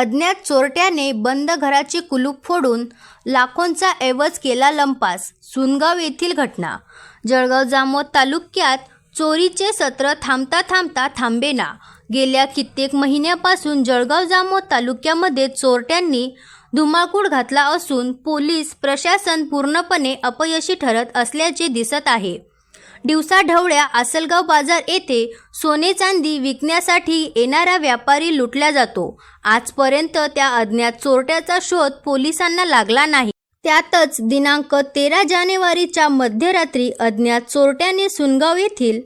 अज्ञात चोरट्याने बंद घराचे कुलूप फोडून लाखोंचा ऐवज केला लंपास सुनगाव येथील घटना. जळगाव जामोद तालुक्यात चोरीचे सत्र थांबता थांबता थांबेना. गेल्या कित्येक महिन्यापासून जळगाव जामोद तालुक्यामध्ये चोरट्यांनी धुमाकूळ घातला असून पोलीस प्रशासन पूर्णपणे अपयशी ठरत असल्याचे दिसत आहे. दिवसाढवळ्या आसलगाव बाजार येथे सोने चांदी विकण्यासाठी येणारा व्यापारी लुटला जातो. आजपर्यंत त्या अज्ञात चोरट्याचा शोध पोलिसांना लागला नाही. त्यातच दिनांक तेरा जानेवारीच्या मध्यरात्री अज्ञात चोरट्याने सुनगाव येथील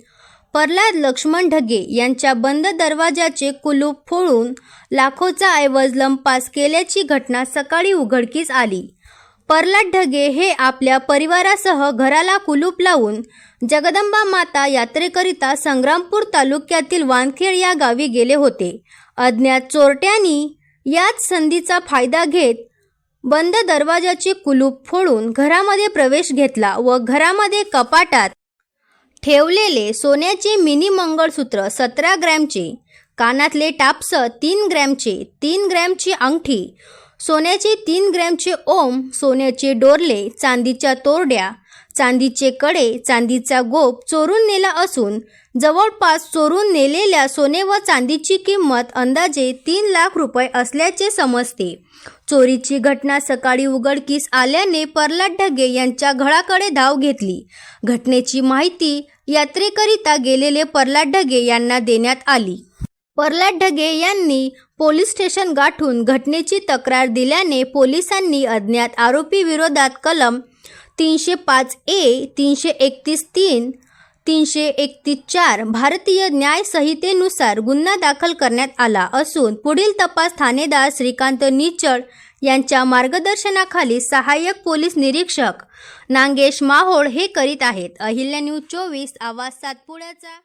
प्रल्हाद लक्ष्मण ढगे यांच्या बंद दरवाजाचे कुलूप फोडून लाखोचा ऐवज लंपास केल्याची घटना सकाळी उघडकीस आली. प्रल्हाद ढगे हे आपल्या परिवारासह घराला कुलूप लावून जगदंबा माता यात्रेकरिता संग्रामपूर तालुक्यातील वानखेड या गावी गेले होते. अज्ञात चोरट्यांनी याच संधीचा फायदा घेत बंद दरवाजाचे कुलूप फोडून घरामध्ये प्रवेश घेतला व घरामध्ये कपाटात ठेवलेले सोन्याचे मिनी मंगळसूत्र सतरा ग्रॅमचे कानातले टापसं तीन ग्रॅमचे तीन ग्रॅमची अंगठी सोन्याचे तीन ग्रॅमचे ओम सोन्याचे डोरले चांदीच्या तोरड्या चांदीचे कडे चांदीचा गोप चोरून नेला असून जवळपास चोरून नेलेल्या सोने व चांदीची किंमत अंदाजे तीन लाख रुपये असल्याचे समजते. चोरीची घटना सकाळी उघडकीस आल्याने प्रल्हाद ढगे यांच्या घराकडे धाव घेतली. घटनेची माहिती यात्रेकरिता गेलेले प्रल्हाद ढगे यांना देण्यात आली. प्रल्हाद ढगे यांनी पोलीस स्टेशन गाठून घटनेची तक्रार दिल्याने पोलिसांनी अज्ञात आरोपी विरोधात कलम तीनशे पाच ए तीनशे एकतीस तीन तीनशे एकतीस चार भारतीय न्याय संहितेनुसार गुन्हा दाखल करण्यात आला असून पुढील तपास ठाणेदार श्रीकांत निचळ यांच्या मार्गदर्शनाखाली सहाय्यक पोलीस निरीक्षक नांगेश माहोळ हे करीत आहेत. अहिल्या न्यूज चोवीस आवाज सातपुड्याचा